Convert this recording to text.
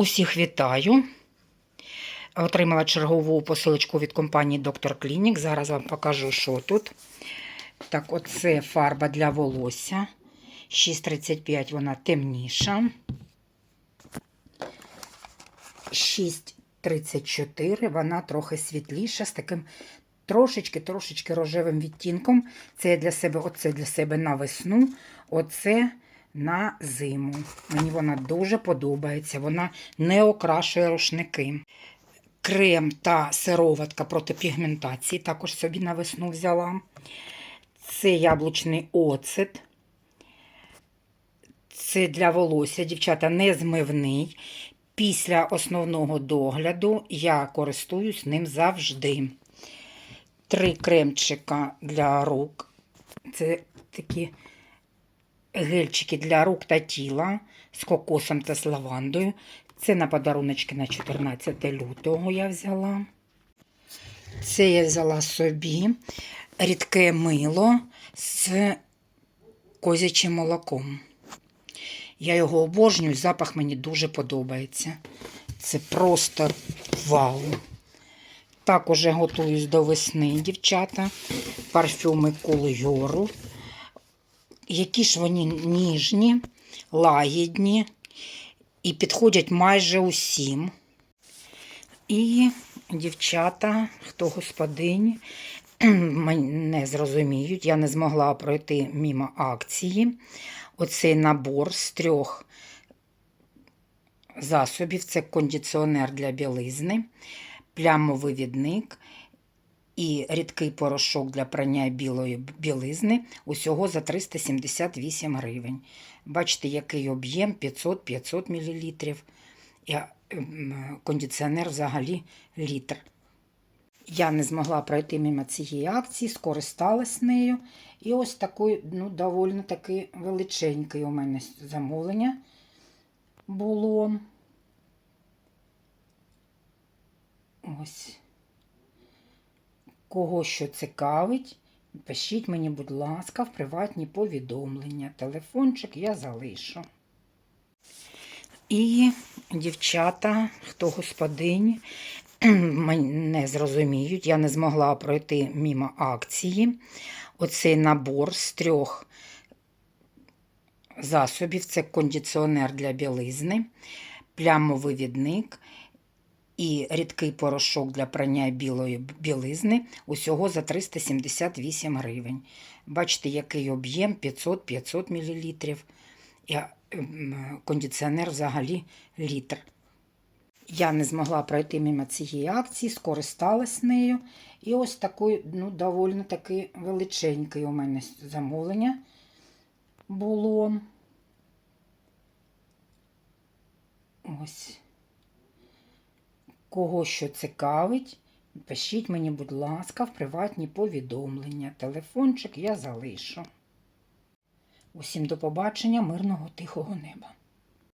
Усіх вітаю. Отримала чергову посилочку від компанії Доктор Клінік. Зараз вам покажу, що тут. Так, оце фарба для волосся. 6,35 вона темніша. 6,34 вона трохи світліша, з таким трошечки-трошечки рожевим відтінком. Це я для себе, оце для себе на весну, оце на зиму. Мені вона дуже подобається. Вона не окрашує рушники. Крем та сироватка проти пігментації також собі на весну взяла. Це яблучний оцет. Це для волосся, дівчата, не змивний. Після основного догляду я користуюсь ним завжди. Три кремчика для рук. Це такі гельчики для рук та тіла з кокосом та з лавандою. Це на подаруночки на 14 лютого я взяла. Це я взяла собі рідке мило з козячим молоком. Я його обожнюю, запах мені дуже подобається. Це просто вау. Так уже готуюсь до весни, дівчата. Парфюми Кулйору. Які ж вони ніжні, лагідні і підходять майже усім. І дівчата, хто господині, мене зрозуміють, я не змогла пройти мимо акції. Оцей набор з трьох засобів це кондиціонер для білизни, плямовивідник і рідкий порошок для прання білої білизни усього за 378 гривень. Бачите, який об'єм 500-500 мл. Ем, кондиціонер взагалі літр. Я не змогла пройти мимо цієї акції, скористалась нею. І ось такий, ну, доволі таки величенький у мене замовлення було. Ось. Кого що цікавить, пишіть мені, будь ласка, в приватні повідомлення. Телефончик я залишу. І дівчата, хто господині, мене зрозуміють, я не змогла пройти мимо акції. Оцей набор з трьох засобів це кондиціонер для білизни, плямовивідник і рідкий порошок для прання білої білизни усього за 378 гривень. Бачите, який об'єм 500-500 мл. Ем, кондиціонер взагалі літр. Я не змогла пройти мимо цієї акції, скористалась нею. І ось такий, ну, доволі таки величенький у мене замовлення було. Ось. Кого що цікавить, пишіть мені, будь ласка, в приватні повідомлення. Телефончик я залишу. Усім до побачення, мирного тихого неба.